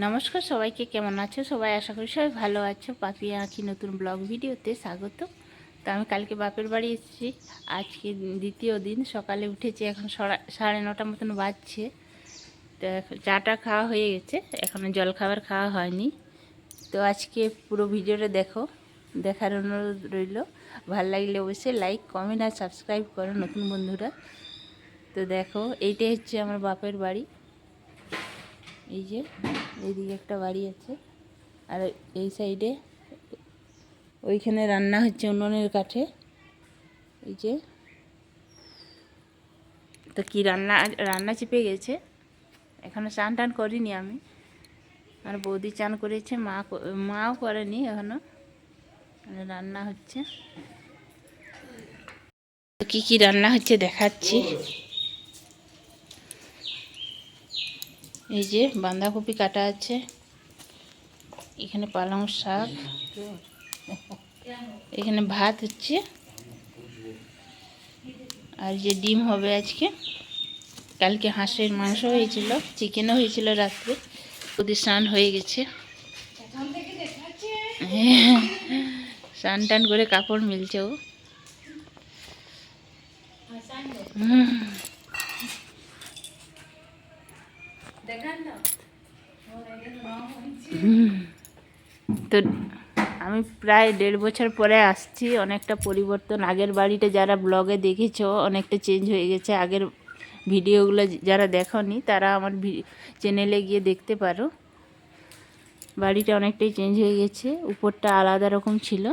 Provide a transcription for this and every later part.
নমস্কার, সবাইকে কেমন আছো? সবাই আশা করি সবাই ভালো আছো। পাখি আঁকি নতুন ব্লগ ভিডিওতে স্বাগত। তো আমি কালকে বাপের বাড়ি এসেছি। আজকে দ্বিতীয় দিন, সকালে উঠেছি, এখন সাড়ে নটা মতন বাজছে। তো চাটা খাওয়া হয়ে গেছে এখনও জল খাবার খাওয়া হয়নি। তো আজকে পুরো ভিডিওটা দেখো, দেখার অনুরোধ রইল। ভালো লাগলে অবশ্যই লাইক কমেন্ট আর সাবস্ক্রাইব করো নতুন বন্ধুরা। তো দেখো, এইটাই হচ্ছে আমার বাপের বাড়ি। এই যে, এইদিকে একটা বাড়ি আছে। আর এই সাইডে ওইখানে রান্না হচ্ছে উনুনের কাঠে। এই যে। তো কি রান্না রান্না চেপে গেছে। এখনও চান টান করিনি আমি। আর বৌদি চান করেছে, মা মাও করেনি এখনও। মানে রান্না হচ্ছে। কি কি রান্না হচ্ছে দেখাচ্ছি। এই যে বাঁধাকপি কাটা আছে। এখানে পালং শাক। এখানে ভাত হচ্ছে। আর যে ডিম হবে আজকে, কালকে হাঁসের মাংস হয়েছিল, চিকেনও হয়েছিল রাত্রে। ওদের স্নান হয়ে গেছে। স্নান টান করে কাপড় মিলছে ও। হুম হুম। তো আমি প্রায় দেড় বছর পরে আসছি, অনেকটা পরিবর্তন। আগের বাড়িটা যারা ব্লগে দেখেছ, অনেকটা চেঞ্জ হয়ে গেছে। আগের ভিডিওগুলো যারা দেখনি, তারা আমার চ্যানেলে গিয়ে দেখতে পারো। বাড়িটা অনেকটাই চেঞ্জ হয়ে গেছে। উপরটা আলাদা রকম ছিল।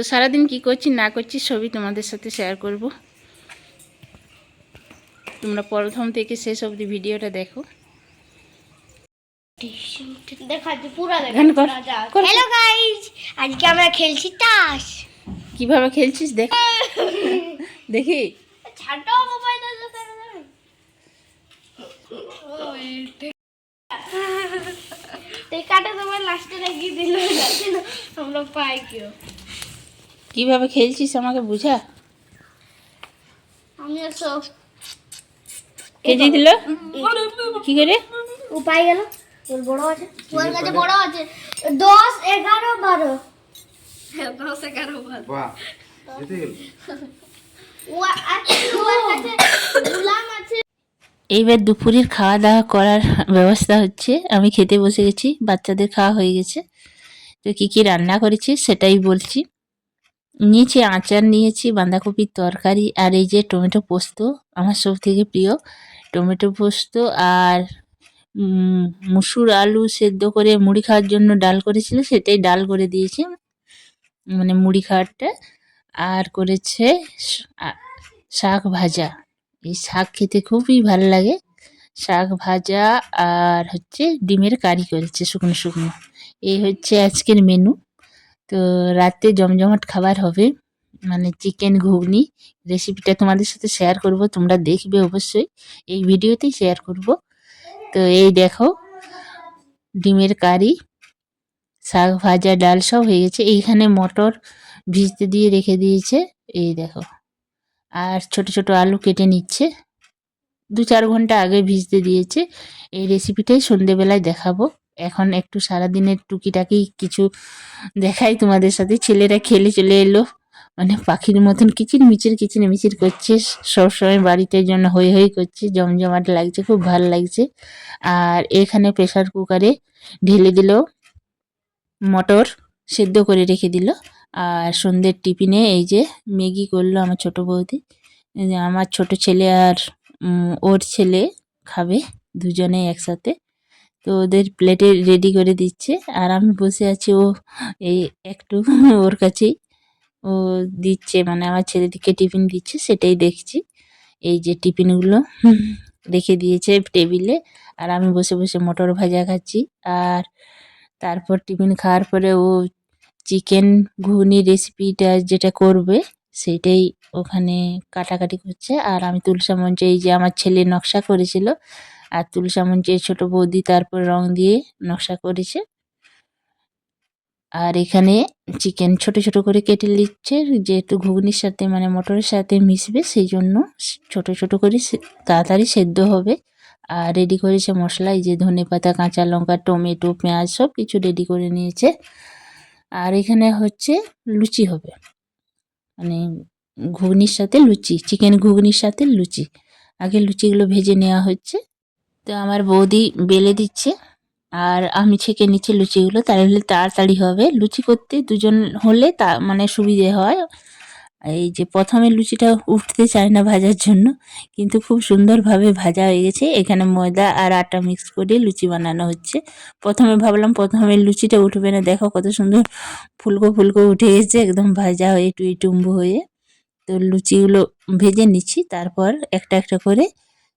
তো সারাদিন কি করছি না করছি সবই তোমাদের সাথে শেয়ার করব। তোমরা প্রথম থেকে শেষ অবধি ভিডিওটা দেখো। দেখাচ্ছি পুরো গান কর, কর। হ্যালো গাইস আজকে আমরা খেলছি তাস। কীভাবে খেলছিস দেখ। দেখি। ছাটো টেকাটা তোমার লাস্টে রেখে দিল আমরা পাই কেউ। কীভাবে খেলছিস আমাকে বুঝা? আমি সব কে দিল? কি করে? পাই গেল। বড় আছে। কাছে বড় আছে। বাহ জিতে এইবার দুপুরের খাওয়া দাওয়া করার ব্যবস্থা হচ্ছে। আমি খেতে বসে গেছি বাচ্চাদের খাওয়া হয়ে গেছে। তো কি কি রান্না করেছি সেটাই বলছি। নিয়েছি আচার নিয়েছি, বাঁধাকপির তরকারি আর এই যে টমেটো পোস্ত আমার সব থেকে প্রিয়। টমেটো পোস্ত আর মুসুর আলু সেদ্ধ করে মুড়ি খাওয়ার জন্য ডাল করেছিল, সেটাই ডাল করে দিয়েছি। মানে মুড়ি খাওয়ারটা। আর করেছে শাক ভাজা। এই শাক খেতে খুবই ভালো লাগে। শাক ভাজা আর হচ্ছে ডিমের কারি করেছে শুকনো শুকনো। এই হচ্ছে আজকের মেনু তো রাতে জমজমাট খাবার হবে মানে চিকেন ঘুগনি রেসিপিটা তোমাদের সাথে শেয়ার করব, তোমরা দেখবে অবশ্যই। এই ভিডিওতেই শেয়ার করব। তো এই দেখো, ডিমের কারি, শাক ভাজা, ডাল সব হয়ে গেছে। এইখানে মটর ভিজতে দিয়ে রেখে দিয়েছে। এই দেখো, আর ছোট ছোট আলু কেটে নিচ্ছে। দু চার ঘণ্টা আগে ভিজতে দিয়েছে। এই রেসিপিটাই সন্ধেবেলায় দেখাবো। এখন একটু সারাদিনের টুকিটাকি কিছু দেখাই তোমাদের সাথে। ছেলেরা খেলে চলে এলো। মানে পাখির মতন কিচির মিচির কিচির মিচির করছে। সবসময় বাড়িতে জন্য হই হই করছে। জমজমাট লাগছে, খুব ভালো লাগছে। আর এখানে প্রেসার কুকারে ঢেলে দিল, মটর সেদ্ধ করে রেখে দিল। আর সন্ধ্যের টিফিনে এই যে ম্যাগি করল আমার ছোট বৌদি। আমার ছোট ছেলে আর ওর ছেলে খাবে দুজনে একসাথে। তো ওদের প্লেটে রেডি করে দিচ্ছে। আর আমি বসে আছি, ও এই একটু ওর কাছেই। ও দিচ্ছে মানে আমার ছেলেদিকে টিফিন দিচ্ছে, সেটাই দেখছি। এই যে টিফিনগুলো রেখে দিয়েছে টেবিলে আর আমি বসে বসে মটর ভাজা খাচ্ছি। আর তারপর টিফিন খাওয়ার পরে ও চিকেন ঘুগনি রেসিপিটা যেটা করবে, সেটাই ওখানে কাটাকাটি করছে। আর আমি তুলসা মঞ্চে এই যে আমার ছেলে নকশা করেছিল আর তুলসা মঞ্চে ছোট বৌদি তারপর রং দিয়ে নকশা করেছে। আর এখানে চিকেন ছোট ছোট করে কেটে নিচ্ছে, যেহেতু ঘুগনির সাথে মানে মটরের সাথে মিশবে সেই জন্য ছোট ছোট করে তাড়াতাড়ি সেদ্ধ হবে। আর রেডি করেছে মশলা, এই যে ধনে পাতা, কাঁচা লঙ্কা, টমেটো, পেঁয়াজ সব কিছু রেডি করে নিয়েছে। আর এখানে হচ্ছে লুচি হবে। মানে ঘুগনির সাথে লুচি, চিকেন ঘুগনির সাথে লুচি। আগে লুচিগুলো ভেজে নেওয়া হচ্ছে। তো আমার বৌদি বেলে দিচ্ছে। আর আমি ছেঁকে নিচ্ছি লুচিগুলো, তাহলে তাড়াতাড়ি হবে। লুচি করতে দুজন হলে তা মানে সুবিধে হয়। এই যে প্রথমে লুচিটা উঠতে চায় না ভাজার জন্য, কিন্তু খুব সুন্দরভাবে ভাজা হয়ে গেছে। এখানে ময়দা আর আটা মিক্স করে লুচি বানানো হচ্ছে। প্রথমে ভাবলাম প্রথমে লুচিটা উঠবে না। দেখো কত সুন্দর ফুলকো ফুলকো উঠে গেছে, একদম ভাজা হয়ে টুই টুম্বু হয়ে। তো লুচিগুলো ভেজে নিচ্ছি, তারপর একটা একটা করে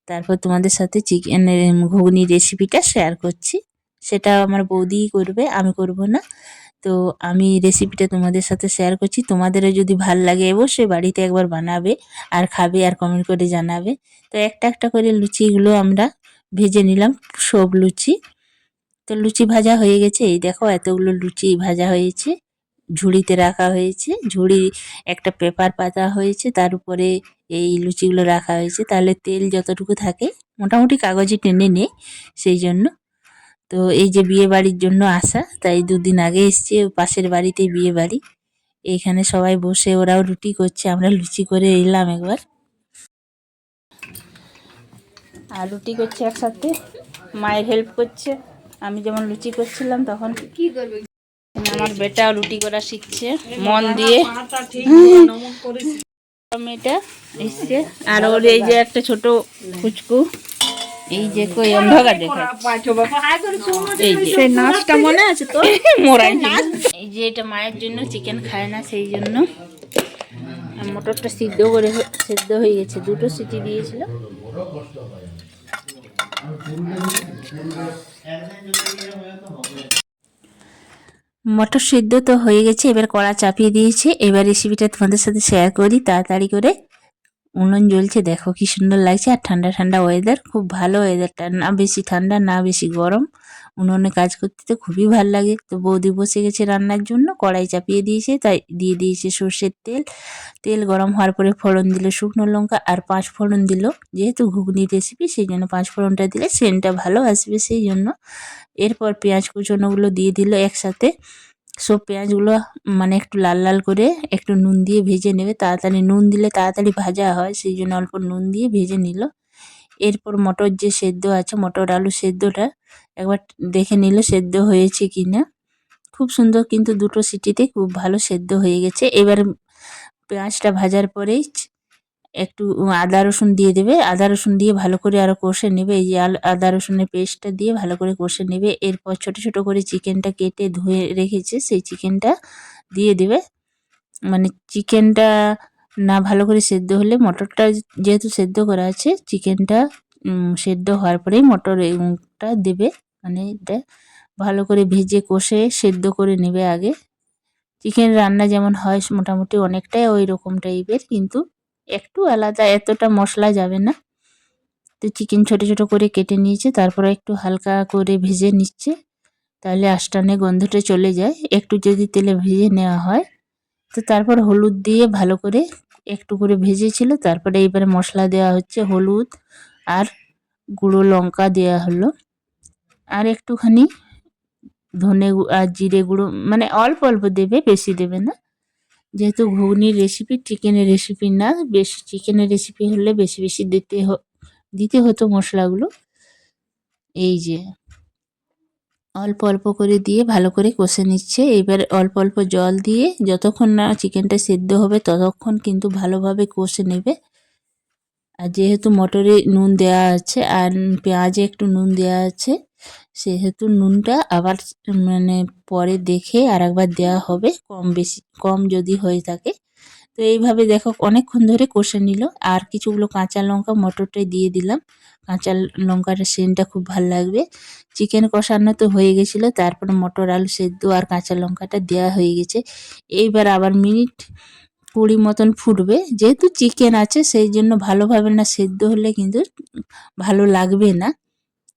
তারপর তোমাদের সাথে চিকেনের ঘুগনি রেসিপিটা শেয়ার করছি। সেটা আমার বৌদিই করবে, আমি করব না। তো আমি রেসিপিটা তোমাদের সাথে শেয়ার করছি। তোমাদেরও যদি ভালো লাগে অবশ্যই বাড়িতে একবার বানাবে আর খাবে আর কমেন্ট করে জানাবে। তো একটা একটা করে লুচিগুলো আমরা ভেজে নিলাম, সব লুচি। তো লুচি ভাজা হয়ে গেছে। এই দেখো এতগুলো লুচি ভাজা হয়েছে, ঝুড়িতে রাখা হয়েছে। ঝুড়ি একটা পেপার পাতা হয়েছে, তার উপরে এই লুচিগুলো রাখা হয়েছে। তাহলে তেল যতটুকু থাকে মোটামুটি কাগজে টেনে নেই সেই জন্য। তো এই যে বিয়ে বাড়ির জন্য আসা তাই দুদিন আগে এসছে পাশের বাড়িতে বিয়ে বাড়ি। এইখানে সবাই বসে ওরাও রুটি করছে আমরা লুচি করে এলাম একবার। আর রুটি করছে একসাথে মায়ের হেল্প করছে। আমি যেমন লুচি করছিলাম তখন কি করবে? আমার বেটা রুটি করা শিখছে মন দিয়ে। এসছে। আর ওর এই যে একটা ছোট ফুচকু। এই যে কই অন্ধকার এই যে। নাচটা মনে আছে তো মোরাই এই যে এটা মায়ের জন্য চিকেন খায় না সেই জন্য। মটরটা সিদ্ধ করে সেদ্ধ হয়ে গেছে। দুটো সিটি দিয়েছিল। মটর সিদ্ধ তো হয়ে গেছে, এবার কড়া চাপিয়ে দিয়েছে। এবার রেসিপিটা তোমাদের সাথে শেয়ার করি তাড়াতাড়ি করে। উনুন জ্বলছে, দেখো কি সুন্দর লাগছে। আর ঠান্ডা ঠান্ডা ওয়েদার খুব ভালো ওয়েদারটা না বেশি ঠান্ডা, না বেশি গরম। উনুনে কাজ করতে তো খুবই ভালো লাগে। তো বৌদি বসে গেছে রান্নার জন্য, কড়াই চাপিয়ে দিয়েছে, তাই দিয়ে দিয়েছে সর্ষের তেল। তেল গরম হওয়ার পরে ফোড়ন দিল শুকনো লঙ্কা আর পাঁচ ফোড়ন দিল। যেহেতু ঘুগনি রেসিপি সেই জন্য পাঁচ ফোড়নটা দিলে সেন্টটা ভালো আসবে সেই জন্য। এরপর পেঁয়াজ কুচনোগুলো দিয়ে দিল একসাথে। সব পেঁয়াজগুলো মানে একটু লাল লাল করে একটু নুন দিয়ে ভেজে নেবে। তাড়াতাড়ি নুন দিলে তাড়াতাড়ি ভাজা হয়, সেই জন্য অল্প নুন দিয়ে ভেজে নিল। এরপর মটর যে সেদ্ধ আছে, মটর আলু সেদ্ধটা একবার দেখে নিল সেদ্ধ হয়েছে কি না খুব সুন্দর কিন্তু দুটো সিটিতে খুব ভালো সেদ্ধ হয়ে গেছে। এবার পেঁয়াজটা ভাজার পরেই একটু আদা রসুন দিয়ে দেবে। আদা রসুন দিয়ে ভালো করে আরও কষে নেবে। এই যে আদা রসুনের পেস্টটা দিয়ে ভালো করে কষে নেবে। এরপর ছোট ছোট করে চিকেনটা কেটে ধুয়ে রেখেছে। সেই চিকেনটা দিয়ে দেবে। মানে চিকেনটা না ভালো করে সেদ্ধ হলে মটরটা যেহেতু সেদ্ধ করা আছে, চিকেনটা সেদ্ধ হওয়ার পরেই মটরটা দেবে। মানে এটা ভালো করে ভেজে কষে সেদ্ধ করে নেবে আগে। চিকেন রান্না যেমন হয়, মোটামুটি অনেকটাই ওই রকম টাইপের। কিন্তু একটু আলাদা, এতটা মশলা যাবে না। তো চিকেন ছোট ছোট করে কেটে নিয়েছে, তারপরে একটু হালকা করে ভেজে নিচ্ছে। তাহলে আষ্টানে গন্ধটা চলে যায়। একটু যদি তেলে ভেজে নেওয়া হয়, তো তারপর হলুদ দিয়ে ভালো করে একটু করে ভেজেছিল। তারপরে এবারে মশলা দেওয়া হচ্ছে হলুদ আর গুঁড়ো লঙ্কা দেওয়া হলো। আর একটুখানি ধনে আর জিরে গুঁড়ো মানে অল্প অল্প দেবে, বেশি দেবে না। যেহেতু ঘুগনির রেসিপি চিকেনের রেসিপি না, বেশি চিকেনের রেসিপি হলে বেশি বেশি দিতে দিতে হতো মশলাগুলো। এই যে, অল্প অল্প করে দিয়ে ভালো করে কষে নিচ্ছে। এবার অল্প অল্প জল দিয়ে যতক্ষণ না চিকেনটা সেদ্ধ হবে, ততক্ষণ কিন্তু ভালোভাবে কষে নেবে। আর যেহেতু মটরে নুন দেওয়া আছে, আর পেঁয়াজে একটু নুন দেওয়া আছে সেহেতু নুনটা আবার মানে পরে দেখে আর একবার দেওয়া হবে, কম বেশি, কম যদি হয়ে থাকে। তো এইভাবে দেখো, অনেকক্ষণ ধরে কষে নিল। আর কিছুগুলো কাঁচা লঙ্কা, মটরটাই দিয়ে দিলাম। কাঁচা লঙ্কার সেন্টটা খুব ভালো লাগবে। চিকেন কষানো তো হয়ে গেছিল, তারপরে মটর, আলু সেদ্ধ আর কাঁচা লঙ্কাটা দেওয়া হয়ে গেছে। এইবার আবার মিনিট কুড়ি মতন ফুটবে। যেহেতু চিকেন আছে, সেই জন্য ভালোভাবে না সেদ্ধ হলে কিন্তু ভালো লাগবে না।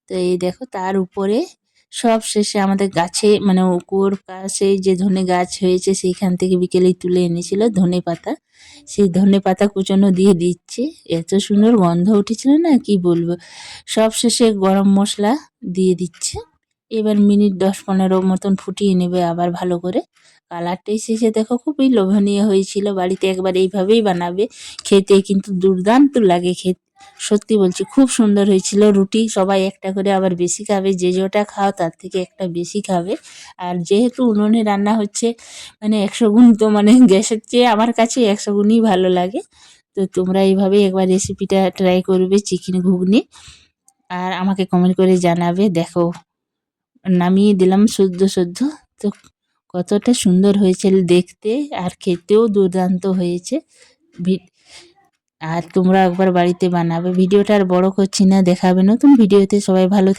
তো এই দেখো তার উপরে সব শেষে আমাদের গাছে মানে কুয়োর পাশে যে ধনে গাছ হয়েছে সেইখান থেকে বিকেলে তুলে এনেছিল ধনে পাতা। সেই ধনে পাতা কুচনো দিয়ে দিচ্ছে। এত সুন্দর গন্ধ উঠেছিল না, কি বলব? সব শেষে গরম মশলা দিয়ে দিচ্ছে। এবার মিনিট দশ পনেরো মতন ফুটিয়ে নেবে আবার ভালো করে। কালারটা শেষে দেখো খুবই লোভনীয় হয়েছিল। বাড়িতে একবার এইভাবেই বানাবে। খেতে কিন্তু দুর্দান্ত লাগে খেতে। সত্যি বলছি, খুব সুন্দর হয়েছিল রুটি। সবাই একটা করে আবার বেশি খাবে, যে যেটা খাও তার থেকে একটা বেশি খাবে। আর যেহেতু উনুনে রান্না হচ্ছে মানে একশো গুণ তো মানে গ্যাসের চেয়ে আমার কাছে একশো গুণই ভালো লাগে। তো তোমরা এইভাবে একবার রেসিপিটা ট্রাই করবে চিকেন ঘুগনি। আর আমাকে কমেন্ট করে জানাবে, দেখো। নামিয়ে দিলাম সদ্য সদ্য তো কতটা সুন্দর হয়েছে দেখতে, আর খেতেও দুর্দান্ত হয়েছে। আর তোমরা একবার বাড়িতে বানাবে। ভিডিওটা আর বড় করছি না, দেখাবে নতুন ভিডিওতে। সবাই ভালো